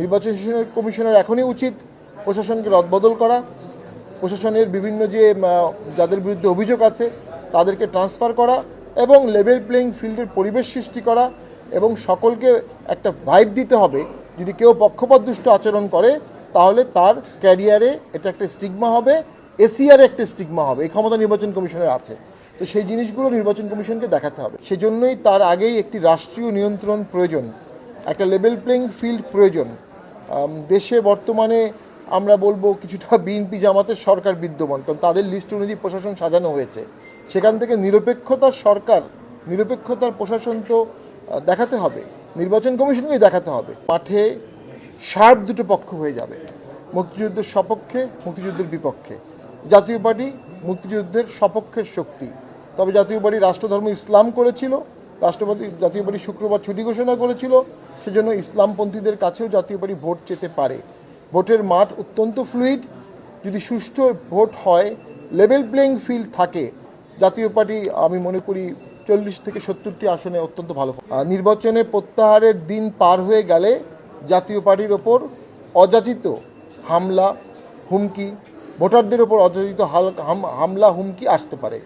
নির্বাচন কমিশনের এখনই উচিত প্রশাসনকে রদবদল করা। প্রশাসনের বিভিন্ন যে যাদের বিরুদ্ধে অভিযোগ আছে, তাদেরকে ট্রান্সফার করা এবং লেভেল প্লেইং ফিল্ডের পরিবেশ সৃষ্টি করা এবং সকলকে একটা ভাইব দিতে হবে। যদি কেউ পক্ষপাতদুষ্ট আচরণ করে, তাহলে তার ক্যারিয়ারে এটা একটা স্টিগমা হবে এসিআরে একটা স্টিগমা হবে। এই ক্ষমতা নির্বাচন কমিশনের আছে। তো সেই জিনিসগুলো নির্বাচন কমিশনকে দেখাতে হবে। সেজন্যই তার আগেই একটি রাষ্ট্রীয় নিয়ন্ত্রণ প্রয়োজন, একটা লেভেল প্লেইং ফিল্ড প্রয়োজন। দেশে বর্তমানে আমরা বলব কিছুটা বিএনপি জামাতের সরকার বিদ্যমান, কারণ তাদের লিস্ট অনুযায়ী প্রশাসন সাজানো হয়েছে। সেখান থেকে নিরপেক্ষতার সরকার, নিরপেক্ষতার প্রশাসন তো দেখাতে হবে। নির্বাচন কমিশনকেই দেখাতে হবে। মাঠে শার্প দুটো পক্ষ হয়ে যাবে। মুক্তিযুদ্ধের সপক্ষে, মুক্তিযুদ্ধের বিপক্ষে। জাতীয় পার্টি মুক্তিযুদ্ধের সপক্ষের শক্তি। তবে জাতীয় পার্টি রাষ্ট্রধর্ম ইসলাম করেছিল। রাষ্ট্রপতি জাতীয় পার্টি শুক্রবার ছুটি ঘোষণা করেছিল, সেজন্য ইসলামপন্থীদের কাছেও জাতীয় পার্টি ভোট যেতে পারে। ভোটের মাঠ অত্যন্ত ফ্লুইড যদি সুষ্ঠু ভোট হয় লেভেল প্লেইং ফিল্ড থাকে। জাতীয় পার্টি, আমি মনে করি, চল্লিশ থেকে সত্তরটি আসনে অত্যন্ত ভালো নির্বাচনে প্রত্যাহারের দিন পার হয়ে গেলে জাতীয় পার্টির ওপর অযাচিত হামলা, হুমকি, ভোটারদের ওপর অযাচিত হামলা, হুমকি আসতে পারে।